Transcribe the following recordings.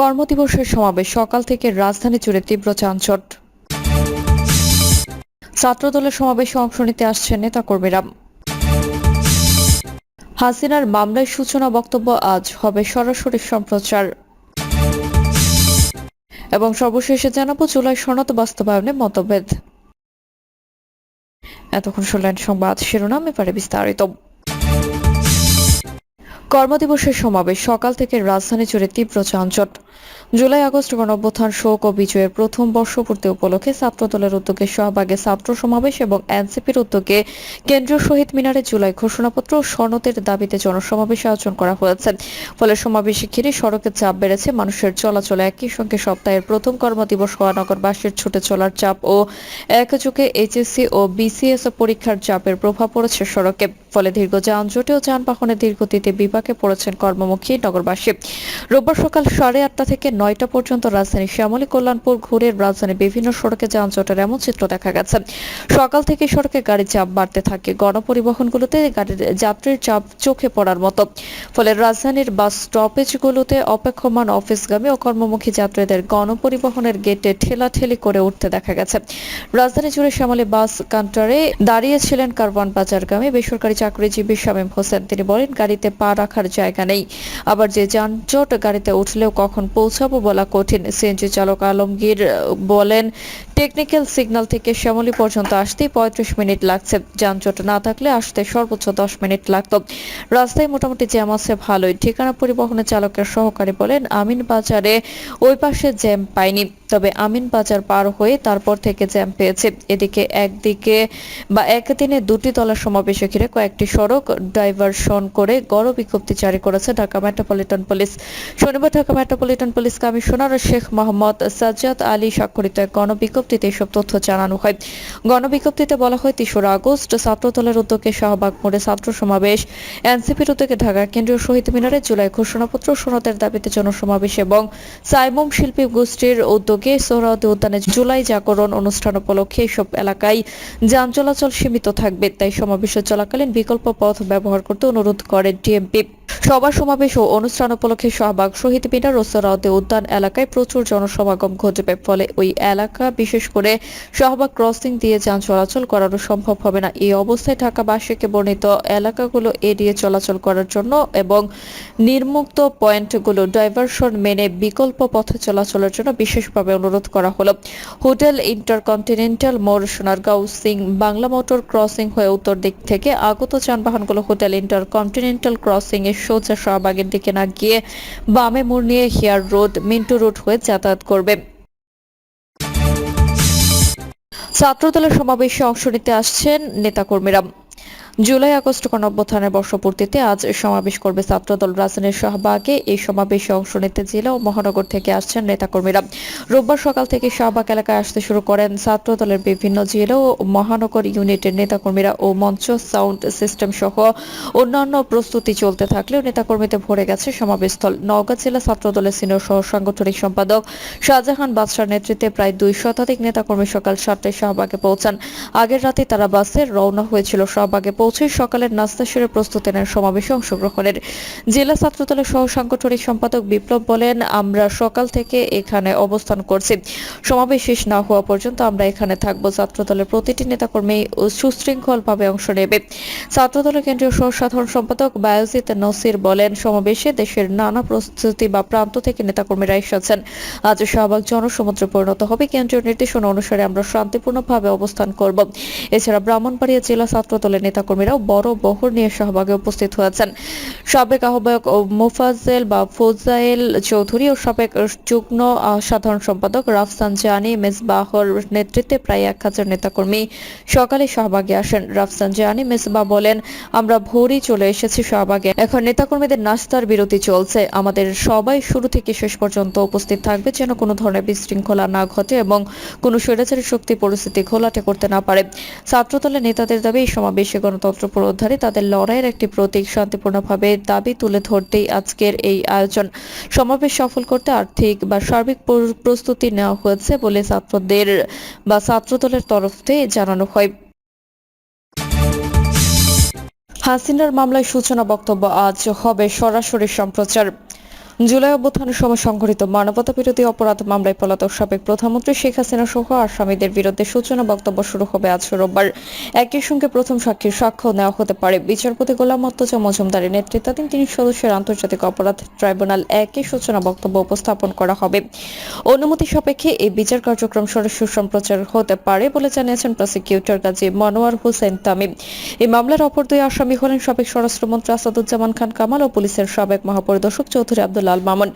কর্মদিবসের সমাবেশ, সকাল থেকে রাজধানী জুড়ে তীব্র যানজট ছাত্রদলের সমাবেশে অংশ নিতে আসছেন নেতাকর্মীরা। হাসিনার মামলায় সূচনা বক্তব্য আজ হবে সরাসরি সম্প্রচার। এবং সর্বশেষে জানাব জুলাই সনদ বাস্তবায়নে মতভেদ। এতক্ষণ শুনলেন সংবাদ শিরোনাম, এবারে বিস্তারিত। কর্মদিবসের সমাবেশ সকাল থেকে রাজধানী জুড়ে তীব্র যানজট। জুলাই আগস্ট গণঅভ্যুত্থান শোক ও বিজয়ের প্রথম বর্ষপূর্তি উপলক্ষে ছাত্রদলের উদ্যোগে শাহবাগে ছাত্র সমাবেশ এবং এনসিপির উদ্যোগে কেন্দ্রীয় শহীদ মিনারে জুলাই ঘোষণাপত্র ও সনদের দাবিতে জনসমাবেশ আয়োজন করা হয়েছে। ফলে সমাবেশে ঘিরে সড়কে চাপ বেড়েছে, মানুষের চলাচলে একই সঙ্গে সপ্তাহের প্রথম কর্মদিবস হওয়া নগরবাসীর ছুটে চলার চাপ ও একযোগে এইচএসসি ও বিসিএস পরীক্ষার চাপের প্রভাব পড়েছে সড়কে। ফলে দীর্ঘ যানজটে ও যানবাহনের দীর্ঘতিতে বিপাকে পড়েছেন কর্মমুখী নগরবাসী। রোববার সকাল সাড়ে আটটা থেকে নয়টা পর্যন্ত রাজধানী শ্যামলী কল্যাণপুর ঘুরে রাজধানীর বিভিন্ন সড়কে যানজটের এমন চিত্র দেখা গেছে। সকাল থেকে সড়কে গাড়ির চাপ বাড়তে থাকে। গণপরিবহনগুলোতে গাড়ির যাত্রীর চাপ চোখে পড়ার মতো। ফলে রাজধানীর বাস স্টপেজগুলোতে অপেক্ষমান অফিসগামী ও কর্মমুখী যাত্রীদের গণপরিবহনের গেটে ঠেলাঠেলি করে উঠতে দেখা গেছে। রাজধানী জুড়ে শ্যামলী বাস কাউন্টারে দাঁড়িয়েছিলেন কারওয়ান বাজারগামী বেসরকারি চাকরিজীবী শামীম হোসেন। তিনি বলেন, গাড়িতে পা রাখার জায়গা নেই। আবার যে যানজট গাড়িতে উঠলেও কখন পৌঁছাবো বলা কঠিন। সিএনজি চালক আলমগীর বলেন টেকনিক্যাল সিগন্যাল থেকে শ্যামলী পর্যন্ত আসতে পঁয়ত্রিশ মিনিট লাগছে। যানজট না থাকলে আসতে সর্বোচ্চ দশ মিনিট লাগত। রাস্তায় মোটামুটি জ্যাম আছে, ভালোই। ঠিকানা পরিবহনের চালকের সহকারী বলেন আমিন বাজারে ওই পাশে জ্যাম পাইনি। তবে আমিন বাজার পার হয়ে তারপর থেকে জ্যাম পেয়েছে। এদিকে একদিকে বা একদিনে দুটি তলা সমাবেশে ঘিরে কয়েকটি সড়ক ডাইভারশন করে গড় বিজ্ঞপ্তি জারি করেছে ঢাকা মেট্রোপলিটন পুলিশ। শনিবার Dhaka metropolitan police commissioner Sheikh Mohammad Sajjad Ali স্বাক্ষরিত এক গণবিজ্ঞপ্তিতে এসব তথ্য জানানো হয়। গণবিজ্ঞপ্তিতে বলা হয় তেসরা আগস্ট ছাত্রদলের উদ্যোগে শাহবাগ মোড়ে ছাত্র সমাবেশ। এনসিপির উদ্যোগে ঢাকা কেন্দ্রীয় শহীদ মিনারে জুলাই ঘোষণাপত্র সনদের দাবিতে জনসমাবেশ এবং সাইমুম শিল্পী গোষ্ঠীর উদ্যোগে সোহরাওয়ার্দী উদ্যানে জুলাই জাগরণ অনুষ্ঠান উপলক্ষে এসব এলাকায় যান চলাচল সীমিত থাকবে, তাই সমাবেশ চলাকালীন বিকল্প পথ ব্যবহার করতে অনুরোধ করে ডিএমপি। সভা সমাবেশ ও অনুষ্ঠান উপলক্ষে শাহবাগ শহীদ মিনার ও সোহরাওয়ার্দী উদ্যান এলাকায় প্রচুর জনসমাগম ঘটবে। ফলে ওই এলাকা, বিশেষ করে শাহবাগ ক্রসিং দিয়ে যান চলাচল করানো সম্ভব হবে না। এই অবস্থায় ঢাকাবাসীকে বর্ণিত এলাকাগুলো এড়িয়ে চলাচল করার জন্য এবং নির্মুক্ত পয়েন্টগুলো ডাইভারশন মেনে বিকল্প পথে চলাচলের জন্য বিশেষভাবে অনুরোধ করা হলো। হোটেল ইন্টারকন্টিনেন্টাল মোড়, সোনারগাঁও সিং বাংলা মোটর ক্রসিং হয়ে উত্তর দিক থেকে আগত যানবাহনগুলো হোটেল ইন্টারকন্টিনেন্টাল ক্রসিং এর সোজা শাহবাগের দিকে না গিয়ে বামে মোড় নিয়ে হেয়ার রোড, মিন্টু রোড হয়ে যাতায়াত করবে। ছাত্রদলের সমাবেশে অংশ নিতে আসছেন নেতাকর্মীরা। জুলাই আগস্ট গণঅভ্যুত্থানের বর্ষপূর্তিতে আজ সমাবেশ করবে ছাত্রদল। রাজধানীর শাহবাগে এই সমাবেশে অংশ নিতে জেলা ও মহানগর থেকে আসছেন নেতাকর্মীরা। রোববার সকাল থেকে শাহবাগ এলাকায় আসতে শুরু করেন ছাত্রদলের বিভিন্ন জেলা ও মহানগর ইউনিটের নেতাকর্মীরা ও মঞ্চ, সাউন্ড সিস্টেম সহ অন্যান্য প্রস্তুতি চলতে থাকলেও নেতাকর্মীতে ভরে গেছে সমাবেশস্থল। নওগাঁ জেলা ছাত্রদলের সিনিয়র সহ সাংগঠনিক সম্পাদক শাহজাহান বাদশার নেতৃত্বে প্রায় দুই শতাধিক নেতাকর্মী সকাল সাতটায় শাহবাগে পৌঁছান। আগের রাতে তারা বাসে রওনা হয়েছিল শাহবাগে পৌঁছে সকালের নাস্তা সেরে প্রস্তুতি নেন সমাবেশে অংশগ্রহণের। জেলা ছাত্রদলের সহ সাংগঠনিক সম্পাদক বিপ্লব বলেন, আমরা সকাল থেকে এখানে অবস্থান করছি। সমাবেশ শেষ না হওয়া পর্যন্ত আমরা এখানে থাকব। ছাত্রদলের প্রতিটি নেতাকর্মী সুশৃঙ্খলভাবে অংশ নেবে। ছাত্রদলের কেন্দ্রীয় সহ সাধারণ সম্পাদক বায়োজিৎ নসির বলেন, সমাবেশে দেশের নানা প্রস্তুতি বা প্রান্ত থেকে নেতাকর্মীরা এসেছেন। আজ শাহবাগ জনসমুদ্রে পরিণত হবে। কেন্দ্রীয় নির্দেশনা অনুসারে আমরা শান্তিপূর্ণভাবে অবস্থান করব। এছাড়া ব্রাহ্মণবাড়িয়া জেলা ছাত্রদলের নেতাকর্মীরাও বড় বহর নিয়ে শাহবাগে উপস্থিত হয়েছেন। সাবেক আহ্বায়ক ও মোফাজ্জেল বা ফোজাইল চৌধুরী ও সাবেক যুগ্ম সাধারণ সম্পাদক রাফসান জানি মেজবাহর নেতৃত্বে প্রায় এক হাজার নেতাকর্মী সকালে শাহবাগে আসেন। রাফসান জানি মেজবাহ বলেন, আমরা ভোরই চলে এসেছি শাহবাগে এখন নেতাকর্মীদের নাস্তার বিরতি চলছে। আমাদের সবাই শুরু থেকে শেষ পর্যন্ত উপস্থিত থাকবে যেন কোনো ধরনের বিশৃঙ্খলা না ঘটে এবং কোনো স্বৈরাচারী শক্তি পরিস্থিতি ঘোলাটে করতে না পারে। ছাত্রদলের নেতাদের দাবি, এই সমাবেশে গণতন্ত্র পুনরুদ্ধারে তাদের লড়াইয়ের একটি প্রতীক শান্তিপূর্ণভাবে দাবি তুলে ধরতেই আজকের এই আয়োজন। সমাবেশ সফল করতে আর্থিক বা সার্বিক প্রস্তুতি নেওয়া হয়েছে বলে ছাত্রদের বা ছাত্রদলের তরফ থেকে জানানো হয়। হাসিনার মামলায় সূচনা বক্তব্য আজ হবে সরাসরি সম্প্রচার। জুলাই অভ্যুত্থানের সময় সংঘটিত মানবতা বিরোধী অপরাধ মামলায় পলাতক সাবেক প্রধানমন্ত্রী শেখ হাসিনা সহ আসামিদের বিরুদ্ধে সূচনা বক্তব্য শুরু হবে আজ রোববার। একই সঙ্গে প্রথম সাক্ষীর সাক্ষ্য নেওয়া হতে পারে। বিচারপতি গোলাম মর্তজা মজুমদারের নেতৃত্বাধীন তিন সদস্যের আন্তর্জাতিক অপরাধ ট্রাইব্যুনাল একই সূচনা বক্তব্য উপস্থাপন করা হবে। অনুমতি সাপেক্ষে এই বিচার কার্যক্রম সরাসরি সম্প্রচার হতে পারে বলে জানিয়েছেন প্রসিকিউটর কাজী মনোয়ার হোসেন তামিম। এই মামলার অপর দুই আসামি হলেন সাবেক স্বরাষ্ট্রমন্ত্রী আসাদুজ্জামান খান কামাল ও পুলিশের সাবেক মহাপরিদর্শক চৌধুরী আব্দুল আল মামুন।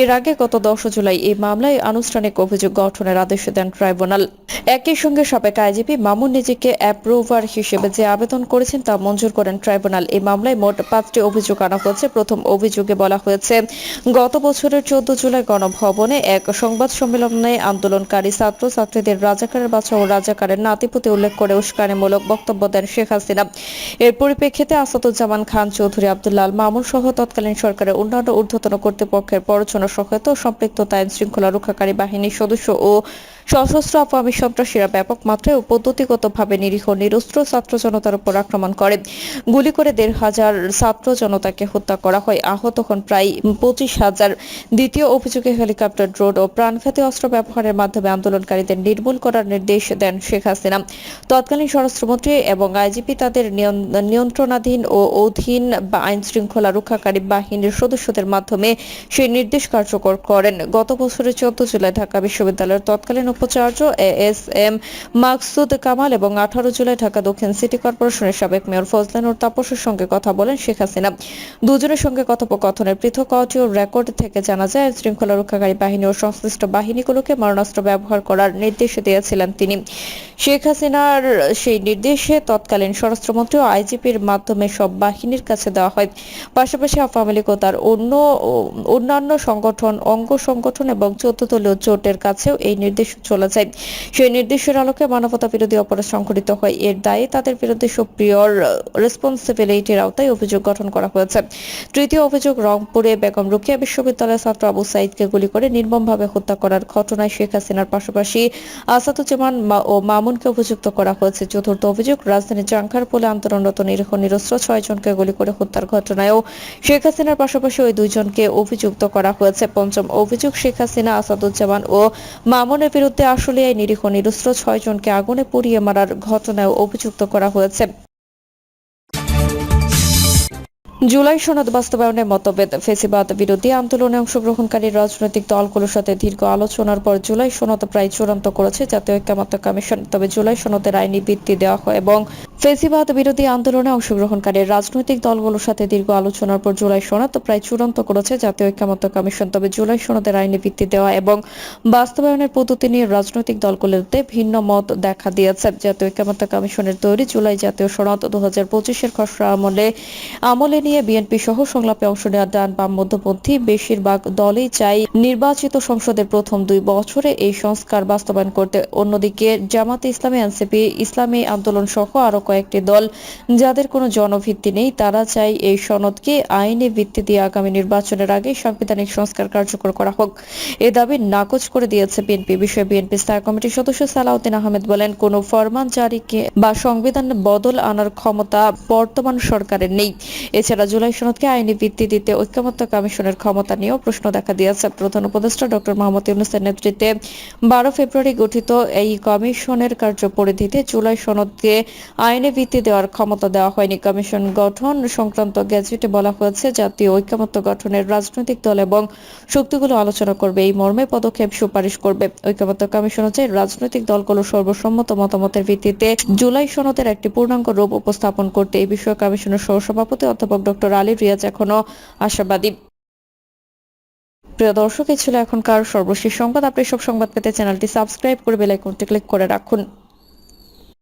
এর আগে গত দশ জুলাই এই মামলায় আনুষ্ঠানিক অভিযোগ গঠনের আদেশ দেন ট্রাইব্যুনাল। একই সঙ্গে সাবেক আইজিপি মামুন নিজেকে অ্যাপ্রুভার হিসেবে যে আবেদন করেছেন তা মঞ্জুর করেন ট্রাইব্যুনাল। এই মামলায় মোট পাঁচটি অভিযোগ আনা হয়েছে। প্রথম অভিযোগে বলা হয়েছে, গত বছরের চোদ্দ জুলাই গণভবনে এক সংবাদ সম্মেলনে আন্দোলনকারী ছাত্র ছাত্রীদের রাজাকারের বাচ্চা ও রাজাকারের নাতিপুতি উল্লেখ করে উস্কানিমূলক বক্তব্য দেন শেখ হাসিনা। এর পরিপ্রেক্ষিতে আসাদুজ্জামান খান চৌধুরী আব্দুল্লাহ আল মামুন সহ তৎকালীন সরকারের অন্যান্য ঊর্ধ্বতন কর্তৃপক্ষের পরচনা সহায়তা সম্পৃক্ত সম্পৃক্ততা আইন শৃঙ্খলা রক্ষাকারী বাহিনীর সদস্য ও সশস্ত্র আওয়ামী সন্ত্রাসীরা ব্যাপক মাত্রায় ও পদ্ধতিগতভাবে নিরীহ, নিরস্ত্র ছাত্র জনতার উপর আক্রমণ করে। গুলি করে দেড় হাজার ছাত্র জনতাকে হত্যা করা হয়। আহত হন প্রায় পঁচিশ হাজার। দ্বিতীয় অভিযোগে হেলিকপ্টার, ড্রোন ও প্রাণঘাতী অস্ত্র ব্যবহারের মাধ্যমে আন্দোলনকারীদের নির্মূল করার নির্দেশ দেন শেখ হাসিনা। তৎকালীন স্বরাষ্ট্রমন্ত্রী এবং আইজিপি তাদের নিয়ন- নিয়ন্ত্রণাধীন ও অধীন বা আইন শৃঙ্খলা রক্ষাকারী বাহিনীর সদস্যদের মাধ্যমে সেই নির্দেশ কার্যকর করেন। গত বছরের চোদ্দ জুলাই ঢাকা বিশ্ববিদ্যালয়ের তৎকালীন উপাচার্য A S M Maksud Kamal এবং আঠারো জুলাই ঢাকা দক্ষিণ সিটি কর্পোরেশনের সাবেক মেয়র ফজলানুর তাপসের সঙ্গে কথা বলেন শেখ হাসিনা। দুজনের সঙ্গে কথোপকথনের পৃথক অডিও রেকর্ড থেকে জানা যায় শৃঙ্খলা রক্ষাকারী বাহিনী ও সংশ্লিষ্ট বাহিনীগুলোকে মারণাস্ত্র ব্যবহার করার নির্দেশ দিয়েছিলেন তিনি। শেখ হাসিনার সেই নির্দেশে তৎকালীন স্বরাষ্ট্রমন্ত্রী ও আইজিপির মাধ্যমে সব বাহিনীর কাছে দেওয়া হয়। পাশাপাশি আওয়ামী লীগ ও তার অন্য, অন্যান্য সংগঠন, অঙ্গ সংগঠন এবং দলীয় জোটের কাছেও এই নির্দেশ চলে যায় সেই নির্দেশের আলোকে মানবতা বিরোধী অপরাধ সংঘটিত হয়। এর দায়ে তাদের বিরুদ্ধে সুপ্রিয়র রেসপন্সিবিলিটির আওতায় অভিযোগ গঠন করা হয়েছে। তৃতীয় অভিযোগ, রংপুরে বেগম রুকিয়া বিশ্ববিদ্যালয়ের ছাত্র আবু সাইদকে গুলি করে নির্মমভাবে হত্যা করার ঘটনায় শেখ হাসিনার পাশাপাশি আসাদুজ্জামান ও মামুনকে অভিযুক্ত করা হয়েছে। চতুর্থ অভিযোগ রাজধানীর জাঙ্কারপোলে আন্দোলনরত নিরীহ নিরস্ত্র ছয় জনকে গুলি করে হত্যার ঘটনায়ও শেখ হাসিনার পাশাপাশি ওই দুইজনকে অভিযুক্ত করা হয়েছে। পঞ্চম অভিযোগ, শেখ হাসিনা, আসাদুজ্জামান ও মামুনের বিরুদ্ধে আসলে এই নিরীহ নিরস্ত্র ছয় জনকে আগুনে পুড়িয়ে মারার ঘটনায় অভিযুক্ত করা হয়েছে। জুলাই সনদ বাস্তবায়নের মতভেদ, ফেসিবাদ বিরোধী আন্দোলনে অংশগ্রহণকারী রাজনৈতিক দলগুলোর সাথে দীর্ঘ আলোচনার পর জুলাই সনদ প্রায় চূড়ান্ত করেছে জাতীয় ঐক্যমত্য কমিশন। তবে জুলাই সনদের আইনি ভিত্তি দেওয়া হয় এবং ফেসিবাদ বিরোধী আন্দোলনে অংশগ্রহণকারী রাজনৈতিক দলগুলোর সাথে দীর্ঘ আলোচনার পর জুলাই সনদ প্রায় চূড়ান্ত করেছে জাতীয় ঐক্যমত্য কমিশন। তবে জুলাই সনদের আইনি ভিত্তি দেওয়া এবং বাস্তবায়নের পদ্ধতি নিয়ে রাজনৈতিক দলগুলোতে ভিন্ন মত দেখা দিয়েছে। জাতীয় ঐক্যমত্য কমিশনের তৈরি জুলাই জাতীয় সনদ দু হাজার পঁচিশের খসড়া আমলে আমলে নিয়ে বিএনপি সহ সংলাপে অংশ নেওয়া ডান বাম মধ্যপন্থী। বেশিরভাগ দলই চাই নির্বাচিত সংসদের প্রথম দুই বছরে এই সংস্কার বাস্তবায়ন করতে। অন্যদিকে জামাতে ইসলামী, এনসিপি, ইসলামী আন্দোলন সহ আরও কয়েকটি দল যাদের কোনো জনভিত্তি নেই, তারা চাই এই সনদকে আইনি ভিত্তি দিয়ে আগামী নির্বাচনের আগে সাংবিধানিক সংস্কার কার্যকর করা হোক। এ দাবি নাকচ করে দিয়েছে বিএনপি। বিষয়ে বিএনপি স্থায়ী কমিটির সদস্য সালাউদ্দিন আহমেদ বলেন, কোনো ফরমান জারিকে বা সংবিধান বদল আনার ক্ষমতা বর্তমান সরকারের নেই। এছাড়া জুলাই সনদকে আইনি ভিত্তি দিতে ঐক্যমত্য কমিশনের ক্ষমতা নিয়েও প্রশ্ন দেখা দিয়েছে। প্রধান উপদেষ্টা ডক্টর মোহাম্মদ ইউনুসের নেতৃত্বে বারো ফেব্রুয়ারি গঠিত এই কমিশনের কার্যপরিধিতে জুলাই সনদকে আইনি ভিত্তি দেওয়ার ক্ষমতা দেওয়া হয়নি। কমিশন গঠন সংক্রান্ত গ্যাজেটে বলা হয়েছে, জাতীয় ঐক্যমত্য গঠনের রাজনৈতিক দল এবং শক্তিগুলো আলোচনা করবে। এই মর্মে পদক্ষেপ সুপারিশ করবে। ঐক্যমত্য কমিশন হচ্ছে রাজনৈতিক দলগুলো সর্বসম্মত মতামতের ভিত্তিতে জুলাই সনদের একটি পূর্ণাঙ্গ রূপ উপস্থাপন করতে এই বিষয়ে কমিশনের সহসভাপতি অধ্যাপক ডক্টর আলী রিয়াজ এখনও আশাবাদী। প্রিয় দর্শক, এই ছিল এখনকার সর্বশেষ সংবাদ। আপনি সব সংবাদ পেতে চ্যানেলটি সাবস্ক্রাইব করে বেল আইকনটি ক্লিক করে রাখুন।